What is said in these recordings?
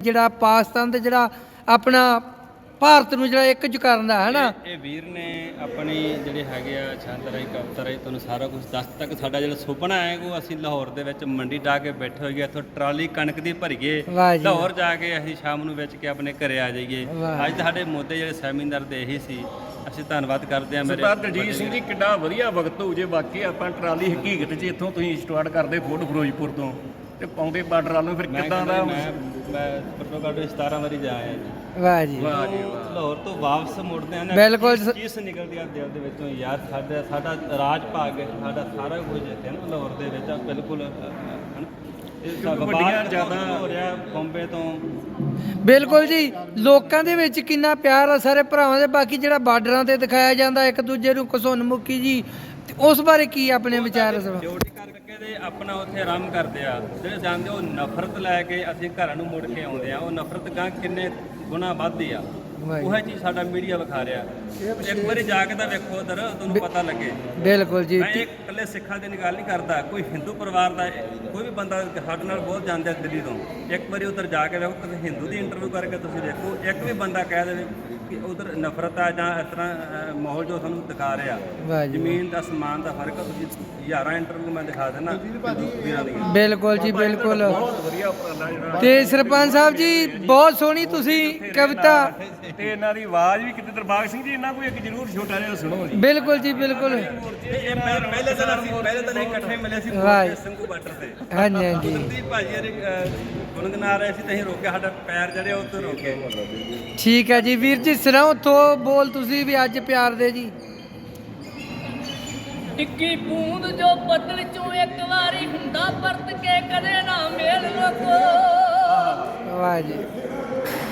ਜਿਹੜਾ ਪਾਕਿਸਤਾਨ ਤੇ ਜਿਹੜਾ ਆਪਣਾ ਭਾਰਤ ਨੂੰ ਜਿਹੜਾ ਇੱਕ ਕਰਨ ਦਾ ਹੈ ਨਾ ਇਹ ਵੀਰ ਨੇ ਆਪਣੀ ਜਿਹੜੇ ਹੈਗੇ ਆ ਛਾਂਦਰਾਈ ਕਵਤਰਾਈ ਤੁਹਾਨੂੰ ਸਾਰਾ ਕੁਝ ਦੱਸ ਤੱਕ ਸਾਡਾ ਜਿਹੜਾ ਸੁਪਨਾ ਹੈ ਉਹ ਅਸੀਂ ਲਾਹੌਰ ਦੇ ਵਿੱਚ ਮੰਡੀ ਡਾ ਕੇ ਬੈਠੇ ਹੋਈਏ ਇੱਥੋਂ ਟਰਾਲੀ ਕਣਕ ਦੀ ਭਰੀਏ ਲਾਹੌਰ ਜਾ ਕੇ ਅਸੀਂ ਸ਼ਾਮ ਨੂੰ ਵੇਚ ਕੇ ਆਪਣੇ ਘਰੇ ਆ ਜਾਈਏ। ਅੱਜ ਸਾਡੇ ਮੁੱਦੇ ਜਿਹੜੇ ਸੈਮੀਨਾਰ ਦੇ ਇਹੀ ਸੀ। ਅਸੀਂ ਧੰਨਵਾਦ ਕਰਦੇ ਹਾਂ ਮੇਰੇ ਸਰਦਾਰ ਦਲਜੀਤ ਸਿੰਘ ਜੀ ਕਿੱਡਾ ਵਧੀਆ ਵਕਤ ਹੋ ਜੇ ਬਾਕੀ ਆਪਾਂ ਟਰਾਲੀ ਹਕੀਕਤ 'ਚ ਇੱਥੋਂ ਤੁਸੀਂ ਸਟਾਰਟ ਕਰਦੇ ਫੋਰਟ ਫਿਰੋਜ਼ਪੁਰ ਤੋਂ। ਤੇ ਪਾਉਂਦੇ ਬਾਰਡਰ ਵੱਲ ਨੂੰ ਫਿਰ ਮੈਂ ਕਿੱਦਾਂ ਦਾ ਕਹਿੰਦਾ ਮੈਂ ਮੈਂ ਘੱਟ 17 ਵਾਰੀ ਜਾ ਆਇਆ ਜੀ। ਵਾਹ ਜੀ। ਵਾਹ ਜੀ ਵਾਹ। ਲਾਹੌਰ ਤੋਂ ਵਾਪਸ ਮੁੜਦੇ ਆ ਨਾ ਬਿਲਕੁਲ ਕੀ ਸ- ਚੀਜ਼ ਨਿਕਲਦੀ ਆ ਦਿਲ ਦੇ ਵਿੱਚੋਂ ਯਾਰ ਸਾਡਾ ਸਾਡਾ ਰਾਜ ਭਾਗ ਸਾਡਾ ਸਾਰਾ ਕੁਝ ਇੱਥੇ ਨਾ ਲਾਹੌਰ ਦੇ ਵਿੱਚ ਆ ਬਿਲਕੁਲ ਅ, ਅ, ਹਨਾ? ਇਹ ਸਭ ਵੱਡੀਆਂ ਬਾਹਰ ਕਿਤੋਂ ਜ਼ਿਆਦਾ- ਹੋ ਰਿਹਾ ਬੰਬੇ ਤੋਂ। ਬਿਲਕੁਲ ਜੀ ਲੋਕਾਂ ਦੇ ਵਿੱਚ ਕਿੰਨਾ ਪਿਆਰ ਆ ਸਾਰੇ ਭਰਾਵਾਂ ਦੇ ਬਾਕੀ ਜਿਹੜਾ ਬਾਰਡਰਾਂ ਤੇ ਦਿਖਾਇਆ ਜਾਂਦਾ ਇੱਕ ਦੂਜੇ ਨੂੰ ਘਸੁੰਨ ਮੁੱਕੀ ਜੀ ਉਸ ਬਾਰੇ ਕੀ ਆਪਣੇ ਵਿਚਾਰ ਬਾਰੇ? ਡਿਊਟੀ ਕਰਕੇ ਦੇ ਆਪਣਾ ਉੱਥੇ ਆਰਾਮ ਕਰਦੇ ਆ। ਜਿਹੜੇ ਜਾਂਦੇ ਉਹ ਨਫ਼ਰਤ ਲੈ ਕੇ ਅਸੀਂ ਘਰਾਂ ਨੂੰ ਮੁੜ ਕੇ ਆਉਂਦੇ ਆ। ਉਹ ਨਫ਼ਰਤ ਗਾਂ ਕਿੰਨੇ ਗੁਣਾ ਵੱਧਦੀ ਆ। ਉਹ ਚੀਜ਼ ਸਾਡਾ ਮੀਡੀਆ ਵਿਖਾ ਰਿਹਾ। ਇੱਕ ਵਾਰੀ ਜਾ ਕੇ ਤਾਂ ਵੇਖੋ ਉਧਰ ਤੁਹਾਨੂੰ ਪਤਾ ਲੱਗੇ। ਬਿਲਕੁਲ ਜੀ। ਮੈਂ ਇਹ ਇਕੱਲੇ ਸਿੱਖਾਂ ਦੀ ਗੱਲ ਨਹੀਂ ਕਰਦਾ। ਕੋਈ ਹਿੰਦੂ ਪਰਿਵਾਰ ਦਾ ਕੋਈ ਵੀ ਬੰਦਾ ਸਾਡੇ ਨਾਲ ਬਹੁਤ ਜਾਂਦਾ ਦਿੱਲੀ ਤੋਂ। ਇੱਕ ਵਾਰੀ ਉਧਰ ਜਾ ਕੇ ਵੇਖੋ ਤੁਸੀਂ ਹਿੰਦੂ ਦੀ ਇੰਟਰਵਿਊ ਕਰਕੇ ਤੁਸੀਂ ਦੇਖੋ ਇੱਕ ਵੀ ਬੰਦਾ ਕਹਿ ਦੇਵੇ ਕਿ ਉਧਰ ਨਫ਼ਰਤ ਆ ਜਾਂ ਇਸ ਤਰ੍ਹਾਂ ਮਾਹੌਲ ਜੋ ਸਾਨੂੰ ਦਿਖਾ ਰਿਹਾ। ਜ਼ਮੀਨ ਦਾ ਅਸਮਾਨ ਦਾ ਫ਼ਰਕ ਆ ਤੁਸੀਂ ਹਜ਼ਾਰਾਂ ਇੰਟਰਵਿਊ ਮੈਂ ਦਿਖਾ ਦੇਣਾ ਬਿਲਕੁਲ ਜੀ ਬਿਲਕੁਲ। ਤੇ ਸਰਪੰਚ ਸਾਹਿਬ ਜੀ ਬਹੁਤ ਸੋਹਣੀ ਤੁਸੀਂ ਕਵਿਤਾ ਤੇ ਇਹਨਾਂ ਦੀ ਆਵਾਜ਼ ਵੀ ਕਿਤੇ ਦਰਬਾਗ ਸਿੰਘ ਜੀ ਇਹਨਾਂ ਕੋਈ ਇੱਕ ਜ਼ਰੂਰ ਛੋਟਾ ਜਿਹਾ ਸੁਣੋ ਜੀ। ਬਿਲਕੁਲ ਜੀ ਬਿਲਕੁਲ। ਇਹ ਪਹਿ- ਪਹਿਲੇ ਦਿਨ ਅਸੀਂ ਪਹਿਲੇ ਦਿਨ ਅਸੀਂ ਇਕੱਠੇ ਮਿਲੇ ਸੀ ਵਾਹ ਜੀ। ਸਿੰਘੂ ਬਾਰਡਰ ਤੇ। ਹਾਂਜੀ ਹਾਂਜੀ। ਕੁਦਰਤੀ ਭਾਜੀ ਹਰੇ ਗੁਣਗੁਣਾ ਰਹੇ ਸੀ ਤੇ ਅਸੀਂ ਰੋਕਿਆ ਸਾਡਾ ਪੈਰ ਜਿਹੜੇ ਉਹ ਤੋਂ ਰੋਕੇ। ਠੀਕ ਹੈ ਜੀ ਵੀਰ ਜੀ ਸੁਣਾਓ ਤੋਂ ਬੋਲ ਤੁਸੀਂ ਵੀ ਅੱਜ ਪਿਆਰ ਦੇ ਜੀ। ਟਿੱਕੀ ਬੂੰਦ ਜੋ ਬੱਦਲ ਚੋਂ ਇੱਕ ਵਾਰੀ ਹੁੰਦਾ ਵਰਤ ਕੇ ਕਦੇ ਨਾ ਮੇਲ ਲੋਕੋ ਵਾਹ ਜੀ।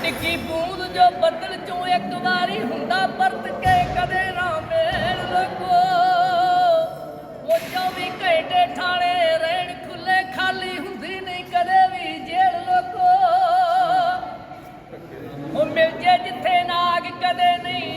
ਟਿੱਕੀ ਬੂੰਦ ਜੋ ਬੱਦਲ ਚੋਂ ਇੱਕ ਵਾਰੀ ਹੁੰਦਾ, ਵਰਤ ਕੇ ਕਦੇ ਨਾ ਮੇਲ ਲੋਕੋ ਉਹ 24 ਘੰਟੇ ਠਾਣੇ ਰਹਿਣ ਖੁੱਲੇ ਖਾਲੀ ਹੁੰਦੀ ਨਹੀਂ ਕਦੇ ਵੀ ਜੇਲ ਲੋਕੋ। ਉਹ ਮਿਲ ਜੇ ਜਿੱਥੇ ਨਾਗ ਕਦੇ ਨਹੀਂ